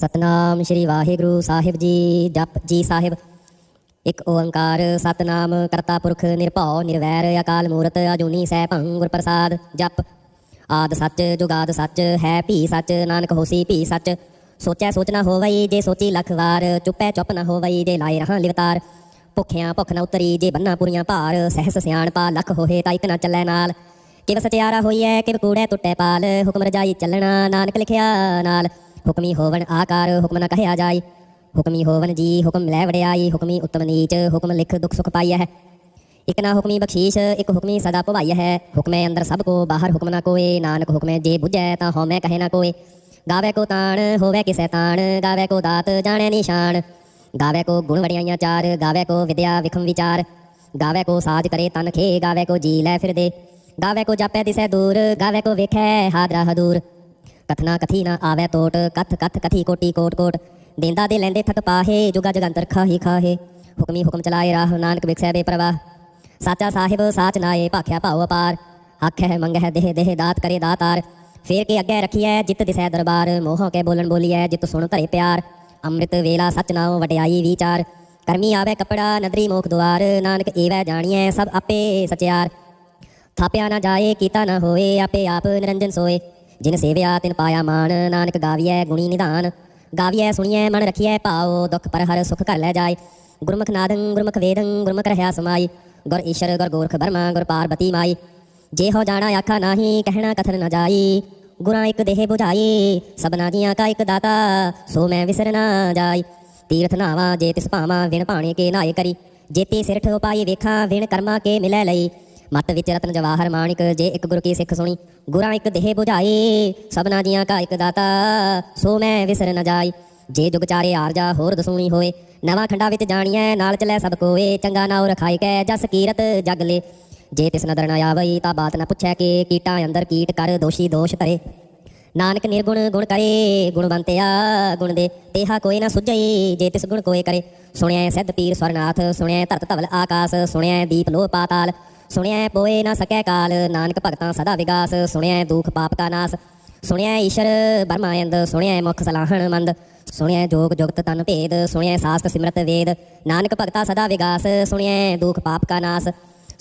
ਸਤਨਾਮ ਸ਼੍ਰੀ ਵਾਹਿਗੁਰੂ ਸਾਹਿਬ ਜੀ ਜਪ ਜੀ ਸਾਹਿਬ ਇਕ ਓੰਕਾਰ ਸਤਨਾਮ ਕਰਤਾ ਪੁਰਖ ਨਿਰਭਉ ਨਿਰਵੈਰ ਅਕਾਲ ਮੂਰਤ ਅਜੂਨੀ ਸੈ ਭੰਗੁਰ ਪ੍ਰਸਾਦ ਜਪ ਆਦ ਸੱਚ ਜੁਗਾਦ ਸੱਚ ਹੈ ਭੀ ਸੱਚ ਨਾਨਕ ਹੋਸੀ ਭੀ ਸੱਚ ਸੋਚੈ ਸੋਚਣਾ ਹੋਵਈ ਜੇ ਸੋਚੀ ਲੱਖ ਵਾਰ ਚੁੱਪੈ ਚੁੱਪ ਨਾ ਹੋਵਈ ਜੇ ਲਾਇ ਰਹਾ ਲਿਵਤਾਰ ਭੁਖਿਆ ਭੁਖ ਨਾ ਉਤਰੀ ਜੇ ਬੰਨਾ ਪੁਰੀਆਂ ਭਾਰ ਸਹਿਸ ਸਿਆਣ ਪਾ ਲਖ ਹੋਹੇ ਤਾਂ ਇਕ ਨਾ ਚੱਲੈ ਨਾਲ ਕਿਵ ਸਚਿਆਰਾ ਹੋਈਐ ਕਿਵ ਕੂੜੈ ਟੁੱਟੈ ਪਾਲ ਹੁਕਮ ਰਜਾਈ ਚੱਲਣਾ ਨਾਨਕ ਲਿਖਿਆ ਨਾਲ हुक्मी होवन आकार हुक्म न कहे आ जाय हुक्मी होवन जी हुक्म लै वड़ियाई हुक्मी उत्तम नीच हुक्म लिख दुख सुख पाई है एक ना हुक्मी बख्शीश एक हुक्मी सदा पवाई है हुक्मे अंदर सब को बाहर हुक्म ना कोए नानक हुक्मे जे बुझे ता हो मैं कहे ना कोए गावे को ताण होवे किसे ताण गावे को दात जाने निशान गावे को गुण वड़ियाँ चार गावे को विद्या विखम विचार गावे को साज करे तन खे गावे को जी लै फिर दे गावे को जापे दिसे दूर गावे को वेखे हादरा हदूर ਕਥਨਾ ਕਥੀ ਨਾ ਆਵੇ ਤੋਟ ਕਥ ਕਥ ਕਥੀ ਕੋਟੀ ਕੋਟ ਕੋਟ ਦੇਂਦਾ ਦੇ ਲੈਂਦੇ ਥਕ ਪਾਹੇ ਜੁਗਾ ਜਗੰਤਰ ਖਾਹੀ ਖਾਹੇ ਹੁਕਮੀ ਹੁਕਮ ਚਲਾਏ ਰਾਹ ਨਾਨਕ ਵਿਖਿਆ ਬੇ ਪ੍ਰਵਾਹ ਸਾਚਾ ਸਾਹਿਬ ਸਾਚ ਨਾਏ ਭਾਖਿਆ ਭਾਉ ਅਪਾਰ ਆਖੇ ਹੈ ਮੰਗਹਿ ਦੇਹ ਦੇਹ ਦਾਤ ਕਰੇ ਦਾਤਾਰ ਫੇਰ ਕੇ ਅੱਗੇ ਰਖੀਐ ਜਿੱਤ ਦਿਸੈ ਦਰਬਾਰ ਮੋਹ ਕੇ ਬੋਲਣ ਬੋਲੀਐ ਜਿੱਤ ਸੁਣ ਧਰੇ ਪਿਆਰ ਅੰਮ੍ਰਿਤ ਵੇਲਾ ਸਚ ਨਾਉ ਵਡਿਆਈ ਵਿਚਾਰ ਕਰਮੀ ਆਵੇ ਕਪੜਾ ਨਦਰੀ ਮੋਖ ਦੁਆਰ ਨਾਨਕ ਏਵੈ ਜਾਣੀਐ ਸਭ ਆਪੇ ਸਚਿਆਰ ਥਾਪਿਆ ਨਾ ਜਾਏ ਕੀਤਾ ਨਾ ਹੋਏ ਆਪੇ ਆਪ ਨਿਰੰਜਨ ਸੋਏ जिन सेव्या तिन पाया मान नानक गाविए गुणी निधान गाविए सुनिए मन रखिए पाओ दुख पर हर सुख कर ले जाए गुरमुख नादं गुरमुख वेदं गुरमुख रहया समाई गुर ईश्वर गुर गोरख बर्मा गुर पार्वती माई जे हो जाना आखा नाही कहना कथन न जाई गुरा एक देह बुझाई सबना जिया का एक दाता सो मैं विसर ना जाई तीर्थ नावा जे तिस पावा विण पाने के नाय करी जेती सिरठ उपाई वेखा विण कर्मा के मिले लई ਮਤ ਵਿੱਚ ਰਤਨ ਜਵਾਹਰ ਮਾਣਿਕ ਜੇ ਇੱਕ ਗੁਰ ਕੀ ਸਿੱਖ ਸੁਣੀ ਗੁਰਾਂ ਇੱਕ ਦੇਹ 부ਝਾਈ ਸਭਨਾ ਜੀਆਂ ਕਾ ਇੱਕ ਦਾਤਾ ਸੋ ਮੈਂ ਵਿਸਰ ਨ ਜਾਈ ਜੇ ਜੁਗ ਚਾਰੇ ਆਰਜਾ ਹੋਰ ਦਸੂਣੀ ਹੋਏ ਨਵਾਂ ਖੰਡਾ ਵਿੱਚ ਜਾਣੀਐ ਨਾਲ ਚਲੇ ਸਭ ਕੋਏ ਚੰਗਾ ਨਾਉ ਰਖਾਈ ਕੈ ਜਸ ਕੀਰਤ ਜਗ ਲੇ ਜੇ ਤਿਸ ਨਦਰ ਨਾ ਆਵਈ ਤਾਂ ਬਾਤ ਨਾ ਪੁੱਛੈ ਕਿ ਕੀਟਾਂ ਅੰਦਰ ਕੀਟ ਕਰ ਦੋਸ਼ੀ ਦੋਸ਼ ਧਰੇ ਨਾਨਕ ਨਿਰਗੁਣ ਗੁਣ ਕਰੇ ਗੁਣਵੰਤਿਆ ਗੁਣ ਦੇ ਤੇਹਾ ਕੋਈ ਨਾ ਸੁਝਈ ਜੇ ਤਿਸ ਗੁਣ ਕੋਏ ਕਰੇ ਸੁਣਿਆ ਸਿੱਧ ਪੀਰ ਸਵਰਨਾਥ ਸੁਣਿਆ ਧਰਤ ਧਵਲ ਆਕਾਸ ਸੁਣਿਆ ਦੀਪ ਲੋਹ ਪਾਤਾਲ ਸੁਣਿਆ ਪੋਏ ਨਾ ਸਕੈ ਕਾਲ ਨਾਨਕ ਭਗਤਾਂ ਸਦਾ ਵਿਗਾਸ ਸੁਣਿਆ ਦੁਖ ਪਾਪ ਕਾ ਨਾਸ ਸੁਣਿਆ ਈਸ਼ਰ ਬਰਮਾਇੰਦ ਸੁਣਿਆ ਮੁਖ ਸਲਾਹਣ ਮੰਦ ਸੁਣਿਆ ਜੋਗ ਜੁਗਤ ਤਨ ਭੇਦ ਸੁਣਿਆ ਸਾਸਤ ਸਿਮਰਤ ਵੇਦ ਨਾਨਕ ਭਗਤਾ ਸਦਾ ਵਿਗਾਸ ਸੁਣਿਆ ਦੁਖ ਪਾਪ ਕਾ ਨਾਸ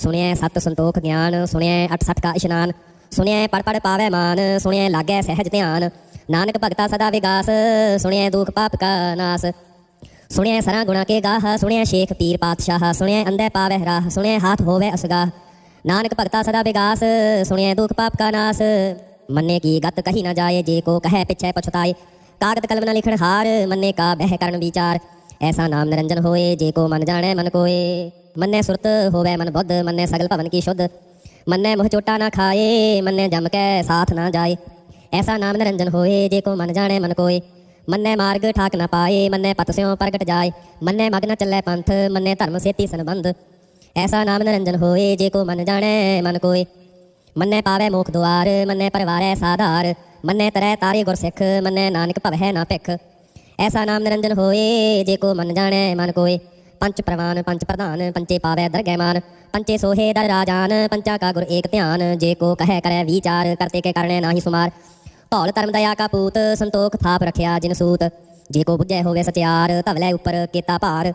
ਸੁਣਿਆ ਸਤ ਸੰਤੋਖ ਗਿਆਨ ਸੁਣਿਆ ਅਠ ਸਤ ਕਾ ਇਸ਼ਨਾਨ ਸੁਣਿਆ ਪੜ ਪੜ ਪਾਵੇ ਮਾਨ ਸੁਣਿਆ ਲਾਗੇ ਸਹਿਜ ਧਿਆਨ ਨਾਨਕ ਭਗਤਾ ਸਦਾ ਵਿਗਾਸ ਸੁਣਿਆ ਦੁਖ ਪਾਪ ਕਾ ਨਾਸ सुने सरा गुणा के गाह सुने शेख पीर पातशाह सुने अंधे पावे राह सुने हाथ होवे असगाह नानक भगता सदा विगास सुने दुख पाप का नास मन्ने की गत कही ना जाए जे को कहे पिछे पछताए कागत कलम न लिखण हार मन्ने का बह करण विचार ऐसा नाम निरंजन होए जे को मन जाने मन कोए मन्ने सुरत होवे मन बुद्ध मन्ने सगल भवन की शुद्ध मन्ने मुह चोटा ना खाए मन्ने जम के साथ ना जाए ऐसा नाम निरंजन होए जे को मन जाने मन कोए मन्ने मार्ग ठाक न पाए मन्ने पत स्यों प्रगट जाए मन्ने न चलै पंथ मन्ने धर्म सेती संबंध ऐसा नाम निरंजन होए जे को मन जाने मन कोय मन्ने पावे मोख द्वार मन्ने परिवार साधार मन्ने तरह तारे गुर सिख मन्ने नानक भवै ना भिख ऐसा नाम निरंजन होए जे को मन जाने मन कोय पंच प्रवान पंच प्रधान पंचे पावे दरगैमान पंचे सोहे दर राजान पंचा का गुर एक ध्यान जे को कह करे विचार करते के करने ना ही सुमार ਧੌਲ ਧਰਮ ਦਇਆ ਕਾ ਪੂਤ ਸੰਤੋਖ ਥਾਪ ਰਖਿਆ ਜਿਨ ਸੂਤ ਜੇ ਕੋ ਬੁੱਝੈ ਹੋਵੇ ਸਚਿਆਰ ਧਵਲੇ ਉਪਰ ਕੀਤਾ ਭਾਰ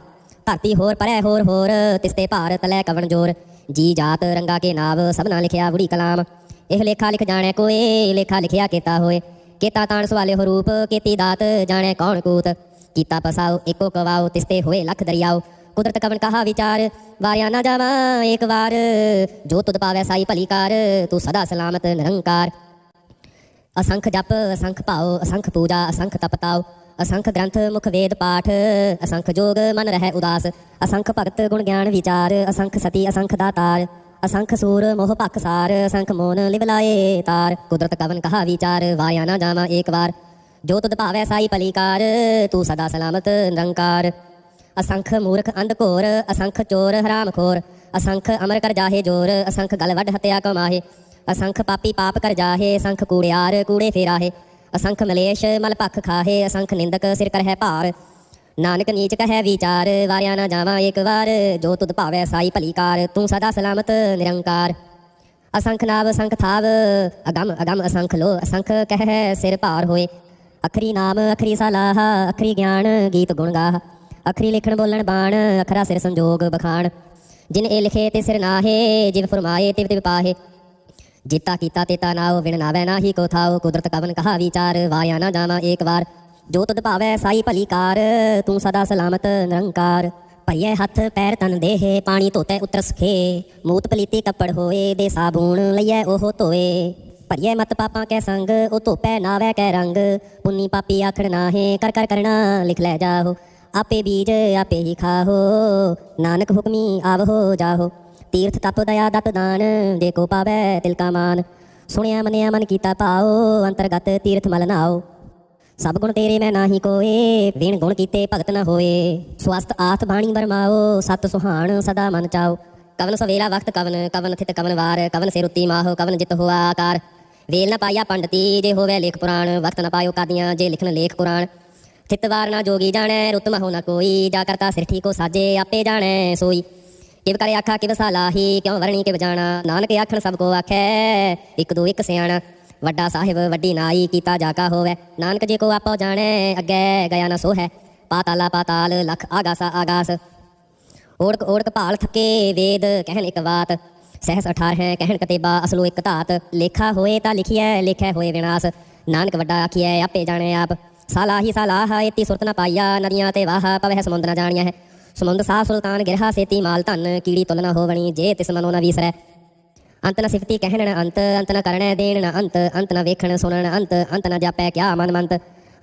ਧਰਤੀ ਹੋਰ ਪਰੈ ਹੋਰ ਹੋਰ ਤਿਸਤੇ ਭਾਰਤ ਲੈ ਕਵਣ ਜੋਰ ਜੀ ਜਾਤ ਰੰਗਾ ਕੇ ਨਾਵ ਸਭਨਾ ਲਿਖਿਆ ਬੁੜੀ ਕਲਾਮ ਇਹ ਲੇਖਾ ਲਿਖ ਜਾਣੇ ਕੋਏ ਲੇਖਾ ਲਿਖਿਆ ਕੀਤਾ ਹੋਏ ਕੀਤਾ ਤਾਣ ਸਵਾਲੇ ਹੋ ਰੂਪ ਕੀਤੀ ਦਾਤ ਜਾਣੇ ਕੌਣ ਕੂਤ ਕੀਤਾ ਪਸਾਉ ਇੱਕੋ ਕਵਾਉ ਤਿਸਤੇ ਹੋਏ ਲੱਖ ਦਰਿਆਉ ਕੁਦਰਤ ਕਵਣ ਕਹਾ ਵਿਚਾਰ ਵਾਰਿਆ ਨਾ ਜਾਵਾ ਇੱਕ ਵਾਰ ਜੋ ਤੁਧ ਪਾਵੇ ਸਾਈ ਭਲੀ ਕਾਰ ਤੂੰ ਸਦਾ ਸਲਾਮਤ ਨਿਰੰਕਾਰ ਅਸੰਖ ਜਪ ਅਸੰਖ ਭਾਉ ਅਸੰਖ ਪੂਜਾ ਅਸੰਖ ਤਪਤਾਉ ਅਸੰਖ ਗ੍ਰੰਥ ਮੁਖ ਵੇਦ ਪਾਠ ਅਸੰਖ ਜੋਗ ਮਨ ਰਹਿ ਉਦਾਸ ਅਸੰਖ ਭਗਤ ਗੁਣ ਗਿਆਨ ਵਿਚਾਰ ਅਸੰਖ ਸਤੀ ਅਸੰਖ ਦਾਤਾਰ ਅਸੰਖ ਸੂਰ ਮੋਹ ਭਕਸਾਰ ਸਾਰ ਅਸੰਖ ਮੋਨ ਲਿਵਲਾਏ ਤਾਰ ਕੁਦਰਤ ਕਵਨ ਕਹਾ ਵਿਚਾਰ ਵਾਇਆ ਨਾ ਜਾਵਾ ਏਕ ਵਾਰ ਜੋ ਤੁਧ ਭਾਵੈ ਸਾਈ ਪਲੀਕਾਰ ਤੂੰ ਸਦਾ ਸਲਾਮਤ ਨਿਰੰਕਾਰ ਅਸੰਖ ਮੂਰਖ ਅੰਧ ਘੋਰ ਅਸੰਖ ਚੋਰ ਹਰਾਮ ਖੋਰ ਅਸੰਖ ਅਮਰ ਕਰ ਜਾਹੇ ਜੋਰ ਅਸੰਖ ਗਲ ਗਲਵੱਡ ਹਤਿਆ ਕਮਾਹੇ ਅਸੰਖ ਪਾਪੀ ਪਾਪ ਕਰ ਜਾਹੇ ਅਸੰਖ ਕੂੜਿਆਰ ਕੂੜੇ ਫੇਰਾਹੇ ਅਸੰਖ ਮਲੇਸ਼ ਮਲ ਪੱਖ ਖਾਹੇ ਅਸੰਖ ਨਿੰਦਕ ਸਿਰ ਕਰਹਿ ਭਾਰ ਨਾਨਕ ਨੀਚ ਕਹੇ ਵਿਚਾਰ ਵਾਰਿਆ ਨਾ ਜਾਵਾਂ ਇੱਕ ਵਾਰ ਜੋ ਤੁਧ ਭਾਵੈ ਸਾਈ ਭਲੀਕਾਰ ਤੂੰ ਸਦਾ ਸਲਾਮਤ ਨਿਰੰਕਾਰ ਅਸੰਖ ਨਾਵ ਅਸੰਖ ਥਾਵ ਅਗਮ ਅਗਮ ਅਸੰਖ ਲੋ ਅਸੰਖ ਕਹੇ ਸਿਰ ਭਾਰ ਹੋਏ ਅਖਰੀ ਨਾਮ ਅਖਰੀ ਸਲਾਹ ਅਖਰੀ ਗਿਆਨ ਗੀਤ ਗੁਣ ਗਾਹ ਅਖਰੀ ਲਿਖਣ ਬੋਲਣ ਬਾਣ ਅਖਰਾ ਸਿਰ ਸੰਜੋਗ ਬਖਾਣ ਜਿਨ ਇਹ ਲਿਖੇ ਤੇ ਸਿਰ ਨਾਹੇ ਜਿਵ ਫਰਮਾਏ ਤੇ ਤੇ ਪਾਹੇ जीता किता तेता नाओ विण नावै ना ही को कोथाओ कुदरत कवन कहा विचार वाया ना जामा एक बार जो तुद पावै साई भली कार तू सदा सलामत निरंकार पइए हथ पैर तन दे पानी धोते तो उतरस खे मूत पलीती कपड़ होए दे साबुण लिये ओह धोए परिये मत पापा कै संग ओ धोपै तो नावै कै रंग पुन्नी पापी आखण नाहे कर कर करना लिख लै जाहो आपे बीज आपे ही खाहो नानक हुक्मी आवहो जाहो ਤੀਰਥ ਤਪ ਦਇਆ ਦਤ ਦਾਨ ਦੇਖੋ ਪਾਵੇ ਤਿਲਕਾ ਮਾਨ ਸੁਣਿਆ ਮੰਨਿਆ ਮਨ ਕੀਤਾ ਪਾਓ ਅੰਤਰਗਤ ਤੀਰਥ ਮਲ ਨਾਓ ਸਭ ਗੁਣ ਤੇਰੇ ਮੈਂ ਨਾਹੀ ਕੋਏ ਵਿਣ ਗੁਣ ਕੀਤੇ ਭਗਤ ਨਾ ਹੋਏ ਸਵਸਤ ਆਤ ਬਾਣੀ ਬਰਮਾਓ ਸਤ ਸੁਹਾਣ ਸਦਾ ਮਨ ਚਾਓ ਕਵਨ ਸਵੇਲਾ ਵਕਤ ਕਵਨ ਕਵਨ ਥਿਤ ਕਵਨ ਵਾਰ ਕਵਨ ਸਿਰੁੱਤੀ ਮਾਹੋ ਕਵਨ ਜਿਤ ਹੋਆ ਆਕਾਰ ਵੇਲ ਨਾ ਪਾਇਆ ਪੰਡਤੀ ਜੇ ਹੋਵੇ ਲੇਖ ਪੁਰਾਣ ਵਕਤ ਨਾ ਪਾਇਓ ਕਾਦੀਆਂ ਜੇ ਲਿਖਣ ਲੇਖ ਕੁਰਾਨ ਥਿਤਵਾਰ ਨਾ ਜੋਗੀ ਜਾਣੈ ਰੁਤਮ ਹੋ ਨਾ ਕੋਈ ਜਾ ਕਰਤਾ ਸਿਰਠੀ ਕੋ ਸਾਜੇ ਆਪੇ ਜਾਣੈ ਸੋਈ કે કરે આખે કે સલાહી ક્યો વર્ણી કે જાના નાનક આખન સબકો આખે એક દો એક સયાણા વડ્ડા સાહેબ વડી નાઈ કીતા જાકા હોવે નાનકજી કો આપો જાણે અગે ગયા ના સોહે પાતાલા પાતાલ લાખ આગાસા આગાસ ઓડક ઓડક પાળ થકે વેદ કહે લેક વાત સહસ 18 કહેન કતેબા અસલો એક તાત લેખા હોએ તા લખિયા લખે હોએ વિનાશ નાનક વડ્ડા આખિયા આપે જાણે આપ સલાહી સલાહા ઇતિ સુરત ન પાયા નદીયા તે વાહ પવહ સમુદ્ર ન જાણીયા હે समुंद सा सुल्तान गिरहा सेती माल धन कीड़ी तुल न होवणी जे तिस मनो न विसरै ਅੰਤ ਨ ਸਿਫਤੀ ਕਹਿਣ ਅੰਤ ਅੰਤ ਨ ਕਰਣੈ ਦੇਣ ਅੰਤ ਅੰਤ ਨ ਵੇਖਣ ਸੁਣਨ ਅੰਤ ਅੰਤ ਨ ਜਾਪੈ ਕਿਆ ਮਨ ਮੰਤ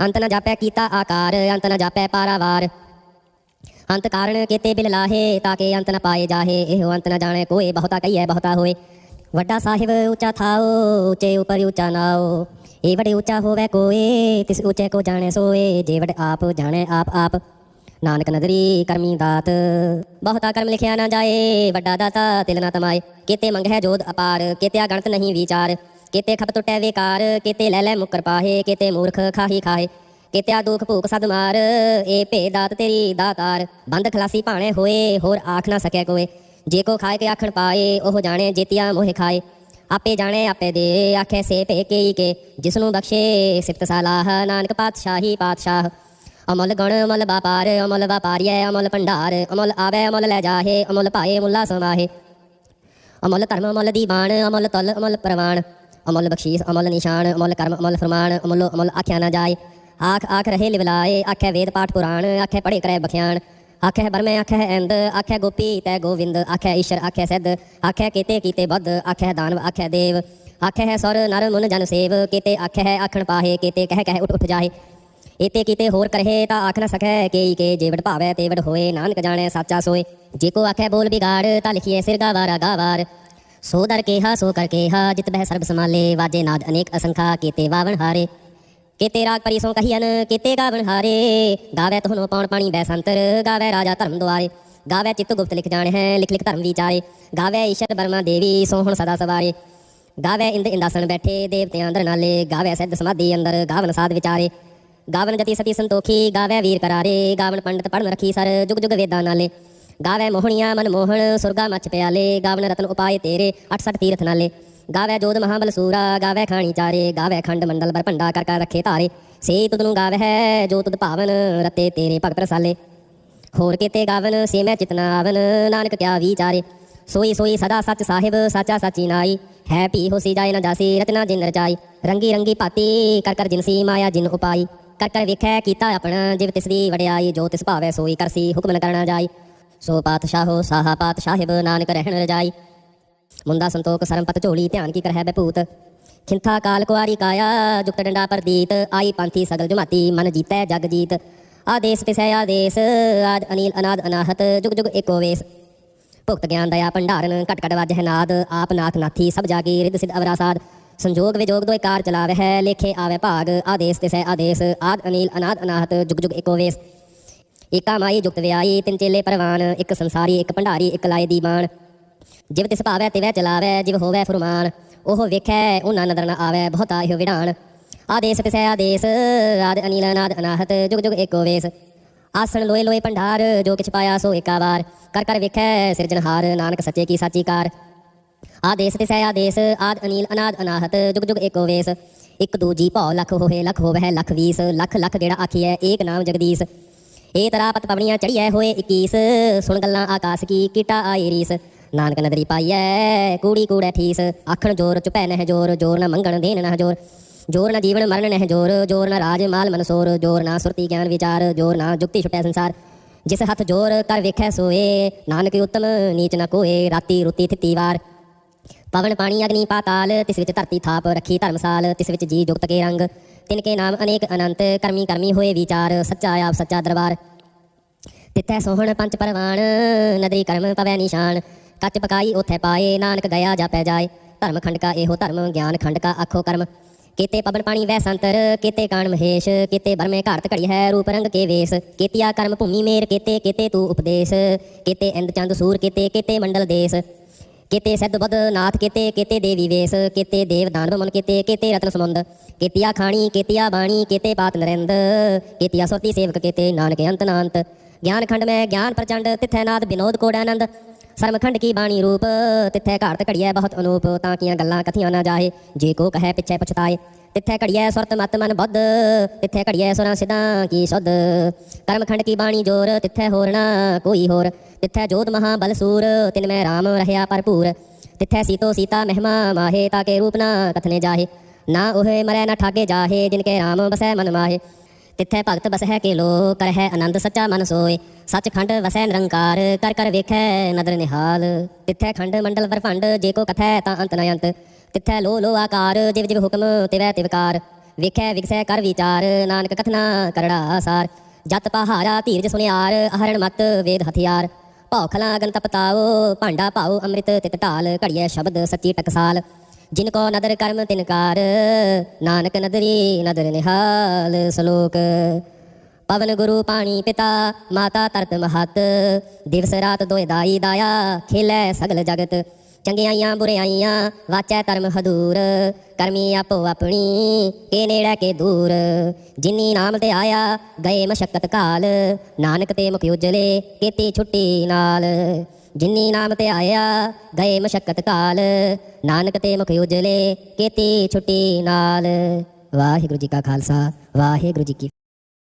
ਅੰਤ ਨ ਜਾਪੈ ਕੀਤਾ ਆਕਾਰ ਅੰਤ ਨ ਜਾਪੈ ਪਾਰਾਵਾਰ ਅੰਤ ਕਾਰਣ ਕੇਤੇ ਬਿਲ ਲਾਹੇ ਤਾਂ ਕਿ ਅੰਤ ਨ ਪਾਏ ਜਾਹੇ ਇਹੋ ਅੰਤ ਨ ਜਾਣੇ ਕੋਏ ਬਹੁਤਾ ਕਹੀਐ ਬਹੁਤਾ ਹੋਏ ਵੱਡਾ ਸਾਹਿਬ ਉੱਚਾ ਥਾਓ ਉੱਚੇ ਉਪਰ ਉੱਚਾ ਨਾਓ ਏ ਵੜੇ ਉੱਚਾ ਹੋਵੇ ਕੋਏ ਤਿਸ ਉੱਚੇ ਕੋ ਜਾਣੇ ਸੋਏ ਜੇ ਵੜ ਆਪ ਜਾਣੇ ਆਪ ਆਪ नानक नगरी करमी दात बहुता कर्म लिखिया ना जाए वड्डा दाता तिल ना तमाए केते मंग है जोध अपार केत्या गणत नहीं विचार केते खप तुटे विकार केते लै लै मुकर पाहे केते मूर्ख खाही खाए केत्या दुख भूख सद मार ए पे दात तेरी दाकार बंद खलासी भाणे होए होर आख ना सकै कोए जे को खाए के आखण पाए ओह जाने जेतिया मोहे खाए आपे जाने आपे दे आखे से पे के ही के जिसनु बख्शे सिफत सलाह नानक पातशाही पातशाह अमल गण अमल व्यापार अमल व्यापारी अमल भंडार अमल आवे अमल लै जाहे अमल पाए मुला समाहे अमल धर्म अमल दीवान अमल तल अमल प्रवान अमल बख्शीस अमल निशान अमल कर्म अमल फरमान अमलो अमल आख्या न जाए आख आख रहे लिवलाए आखे वेद पाठ पुराण आखे पढ़े करे बख्यान आखे बरमे आखे एंद आखे गोपी तय गोविंद आखे ईश्वर आखे सिद्ध आखे केते कीते बद आखे दानव आखे देव आखे है सौर नर मुन जन सेव केते आखे है आखण पाहे केते कह कह उठ उठ जाहे ਇਤੇ ਕੀਤੇ ਹੋਰ ਕਰਹੇ ਤਾਂ ਆਖ ਨਾ ਸਕੈ ਕੇਈ ਕੇ ਜੇਵੜ ਭਾਵੈ ਤੇਵੜ ਹੋਏ ਨਾਨਕ ਜਾਣੇ ਸੱਚਾ ਸੋਏ ਜੇ ਕੋ ਆਖੇ ਬੋਲ ਵਿਗਾੜ ਤਾਂ ਲਿਖੀਏ ਸਿਰ ਵਾਰਾ ਗਾਵਾਰ ਸੋ ਦਰ ਹਾ ਸੋ ਕਰ ਹਾ ਜਿਤ ਬਹਿ ਸਰਬ ਸਮਾਲੇ ਵਾਜੇ ਨਾਦ ਅਨੇਕ ਅਸੰਖਾ ਕੀਤੇ ਵਾਵਣ ਹਾਰੇ ਕੀਤੇ ਰਾਗ ਪਰਿਸੋਂ ਸੋ ਕਹੀਨ ਕੀਤੇ ਗਾਵਣ ਹਾਰੇ ਗਾਵੇ ਤੁਹਾਨੂੰ ਪਾਉਣ ਪਾਣੀ ਬੈ ਸੰਤਰ ਗਾਵੇ ਰਾਜਾ ਧਰਮ ਦੁਆਰੇ ਗਾਵੇ ਚਿੱਤ ਗੁਪਤ ਲਿਖ ਜਾਣ ਹੈ ਲਿਖ ਲਿਖ ਧਰਮ ਵਿਚਾਰੇ ਗਾਵੇ ਈਸ਼ਰ ਬਰਮਾ ਦੇਵੀ ਸੋ ਹੁਣ ਸਦਾ ਸਵਾਰੇ ਗਾਵੇ ਇੰਦ ਇੰਦਾਸਣ ਬੈਠੇ ਦੇਵਤਿਆਂ ਅੰਦਰ ਨਾਲੇ ਗਾਵੇ ਸਿੱਧ ਸਮਾਧੀ ਅੰਦਰ ਗਾਵਨ ਸਾਧ ਵਿਚਾਰੇ ਗਾਵਨ ਜਤੀ ਸਤੀ ਸੰਤੋਖੀ ਗਾਵੇ ਵੀਰ ਕਰਾਰੇ ਗਾਵਨ ਪੰਡਤ ਪੜਨ ਰਖੀ ਸਰ ਜੁਗ ਜੁਗ ਵੇਦਾਂ ਨਾਲੇ ਗਾਵੇ ਮੋਹਣੀਆਂ ਮਨ ਮੋਹਣ ਸੁਰਗਾ ਮੱਚ ਪਿਆਲੇ ਗਾਵਨ ਰਤਨ ਉਪਾਏ ਤੇਰੇ 68 ਤੀਰਥ ਨਾਲੇ ਗਾਵੇ ਜੋਦ ਮਹਾਬਲ ਸੂਰਾ ਗਾਵੇ ਖਾਣੀ ਚਾਰੇ ਗਾਵੇ ਖੰਡ ਮੰਡਲ ਵਰ ਭੰਡਾ ਕਰ ਕਰ ਰੱਖੇ ਧਾਰੇ ਸੇ ਤੁਦ ਨੂੰ ਗਾਵੇ ਹੈ ਜੋ ਤੁਦ ਭਾਵਨ ਰਤੇ ਤੇਰੇ ਭਗਤ ਰਸਾਲੇ ਹੋਰ ਕਿਤੇ ਗਾਵਨ ਸੇ ਮੈਂ ਚਿਤਨਾ ਆਵਨ ਨਾਨਕ ਕਿਆ ਵਿਚਾਰੇ ਸੋਈ ਸੋਈ ਸਦਾ ਸੱਚ ਸਾਹਿਬ ਸਾਚਾ ਸਾਚੀ ਨਾਈ ਹੈ ਪੀ ਹੋਸੀ ਜਾਏ ਨਾ ਜਾਸੀ ਰਤਨਾ ਜਿੰਦਰ ਰਚਾਈ ਰੰਗੀ ਰੰਗੀ ਭਾਤੀ ਕਰ ਕਰ ਜਿਨਸੀ ਮਾਇਆ ਜਿਨ ਉਪਾਈ कर कर विखै कीता अपना जिव तिसरी वड़ियाई जो तिस भावै सोई करसी हुक्म करना जाई सो पातशाहो साहा पातशाहिब नानक रहन रजाई मुंदा संतोख सरमपत झोली ध्यान की करहै बभूत खिंथा काल कुआरी काया जुक्त डंडा प्रदीत आई पंथी सगल जुमाती मन जीतै जग जीत आदेश पिसै आदेश आद अनिल अनाद अनाहत जुग जुग एको वेस भुक्त ज्ञान दया भंडारन घट घट वज है नाद आप नाथ नाथी सब जागी रिद सिद्ध अवरासाद ਸੰਜੋਗ ਵਿਜੋਗ ਦੋਇ ਕਾਰ ਚਲਾਵੇ ਹੈ ਲੇਖੇ ਆਵੇ ਭਾਗ ਆਦੇਸ਼ ਤੇ ਸਹਿ ਆਦੇਸ਼ ਆਦ ਅਨੀਲ ਅਨਾਦ ਅਨਾਹਤ ਜੁਗ ਜੁਗ ਇਕੋ ਵੇਸ ਏਕਾ ਮਾਈ ਜੁਗਤ ਵਿਆਈ ਤਿੰਨ ਚੇਲੇ ਪਰਵਾਨ ਇੱਕ ਸੰਸਾਰੀ ਇੱਕ ਭੰਡਾਰੀ ਇੱਕ ਲਾਏ ਦੀਵਾਨ ਜਿਵ ਤਿਸ ਤੇ ਤਿਵੈ ਚਲਾਵੇ ਜਿਵ ਹੋਵੇ ਫਰਮਾਨ ਉਹ ਵੇਖੈ ਉਹਨਾਂ ਨਦਰ ਨਾ ਆਵੇ ਬਹੁਤਾ ਇਹ ਵਿਡਾਨ ਆਦੇਸ਼ ਤੇ ਸਹਿ ਆਦੇਸ਼ ਆਦ ਅਨੀਲ ਅਨਾਦ ਅਨਾਹਤ ਜੁਗ ਜੁਗ ਇਕੋ ਵੇਸ ਆਸਣ ਲੋਏ ਲੋਏ ਭੰਡਾਰ ਜੋ ਕਿਛ ਪਾਇਆ ਸੋ ਏਕਾ ਵਾਰ ਕਰ ਕਰ ਵੇਖੈ ਸਿਰਜਣਹਾਰ ਨਾਨਕ ਸੱਚੇ ਕੀ ਸਾਚੀ ਕਾਰ आदेश तिसै आदेश आद अनिल अनाद अनाहत जुग जुग एको वेश एक दूजी भौ लख होहे लख हो वह लख वीस लख लख गेड़ा है एक नाम जगदीश ए तरा पत चढ़िया चढ़िए होए इक्कीस सुन गल आकाश की किटा आई रीस नानक नदरी पाई है कूड़ी कूड़े ठीस आखण जोर चुपै नह जोर जोर न मंगण देन नह जोर जोर न जीवन मरण नह जोर जोर न राज माल मनसोर जोर ना सुरति ज्ञान विचार जोर ना जुक्ति छुटै संसार जिस हथ जोर कर वेखै सोए नानक उत्तम नीच न कोए राती रुति थिती वार पवन पानी अग्नि पाताल तिस विच धरती थाप रखी धर्मसाल तिस विच जी जुगत के रंग तिनके नाम अनेक अनंत करमी करमी होए विचार सच्चा आप सच्चा दरबार तिथे सोहन पंच परवान नदरी कर्म पवै निशान कच पकाई उथे पाए नानक गया जा पै जाए धर्म खंड का एहो धर्म ज्ञान खंड का आखो कर्म केते पवन पाणी वै संतर केते कान महेश केते बरमे घरत घड़ी है रूप रंग के वेस केतिया कर्म भूमि मेर केते केते तू उपदेश केते इंद चंद सूर केते केते मंडल देस केते सैद बद नाथ केते केते देवी वेश केते देव दानव मन केते केते रतन सुमंद केतिया खाणी केतिया बाणी केते पात नरेंद केतिया सोती सेवक केते नानक अंत नांत ज्ञान खंड में ज्ञान प्रचंड तिथे नाद विनोद कोडानंद सरमखंड की बाणी रूप तिथे घाट घड़िया बहुत अनूप ताकिया गल्ला कथिया ना जाए जे को कहे पिछे पछताए तिथे घड़िए सुरत मत मन बुद्ध तिथे घड़िए सुर सिदा की शुद्ध करम खंड की बाणी जोर तिथे होरना कोई होर तिथे महा महाबल सूर तिन मैं राम रहया भरपूर तिथे सीतो सीता मेहमा माहे ताके रूप ना कथने जाहे ना उहे मरे ना ठाके जाहे जिनके राम बसै मन माहे तिथे भगत बसह के लो कर है आनंद सच्चा मन सोए खंड वसै निरंकार कर कर वेखै नदर निहाल तिथे खंड मंडल वरफंड जे को कथै ता अंत न अंत ਤਿੱਥੈ ਲੋ ਲੋ ਆਕਾਰ ਜਿਵ ਜਿਵ ਹੁਕਮ ਤਿਵੈ ਤਿਵਕਾਰ ਵੇਖੈ ਵਿਗਸੈ ਕਰ ਵਿਚਾਰ ਨਾਨਕ ਕਥਨਾ ਕਰੜਾ ਸਾਰ ਜਤ ਪਹਾਰਾ ਧੀਰਜ ਸੁਨਿਆਰ ਅਹਰਣ ਮਤ ਵੇਦ ਹਥਿਆਰ ਭਾਉ ਖਲਾ ਅਗਨ ਤਪਤਾਓ ਭਾਂਡਾ ਭਾਉ ਅੰਮ੍ਰਿਤ ਤਿਤ ਢਾਲ ਘੜੀਐ ਸ਼ਬਦ ਸੱਚੀ ਟਕਸਾਲ ਜਿਨ ਕੋ ਨਦਰ ਕਰਮ ਤਿਨਕਾਰ ਨਾਨਕ ਨਦਰੀ ਨਦਰ ਨਿਹਾਲ ਸ਼ਲੋਕ ਪਵਨ ਗੁਰੂ ਪਾਣੀ ਪਿਤਾ ਮਾਤਾ ਤਰਤ ਮਹਤ ਦਿਵਸ ਰਾਤ ਦੋਇ ਦਾਈ ਦਾਇਆ ਖੇਲੇ ਸਗਲ ਜਗਤ ਚੰਗਿਆਈਆਂ ਬੁਰਿਆਈਆਂ ਵਾਚੈ ਕਰਮ ਹਦੂਰ ਕਰਮੀ ਆਪੋ ਆਪਣੀ ਕੇ ਨੇੜੇ ਕੇ ਦੂਰ ਜਿਨੀ ਨਾਮ ਤੇ ਆਇਆ ਗਏ ਮਸ਼ਕਤ ਕਾਲ ਨਾਨਕ ਤੇ ਮੁਖ ਉਜਲੇ ਕੀਤੀ ਛੁੱਟੀ ਨਾਲ ਜਿਨੀ ਨਾਮ ਤੇ ਆਇਆ ਗਏ ਮਸ਼ਕਤ ਕਾਲ ਨਾਨਕ ਤੇ ਮੁਖ ਉਜਲੇ ਕੀਤੀ ਛੁੱਟੀ ਨਾਲ ਵਾਹਿਗੁਰੂ ਜੀ ਕਾ ਖਾਲਸਾ ਵਾਹਿਗੁਰੂ ਜੀ ਕੀ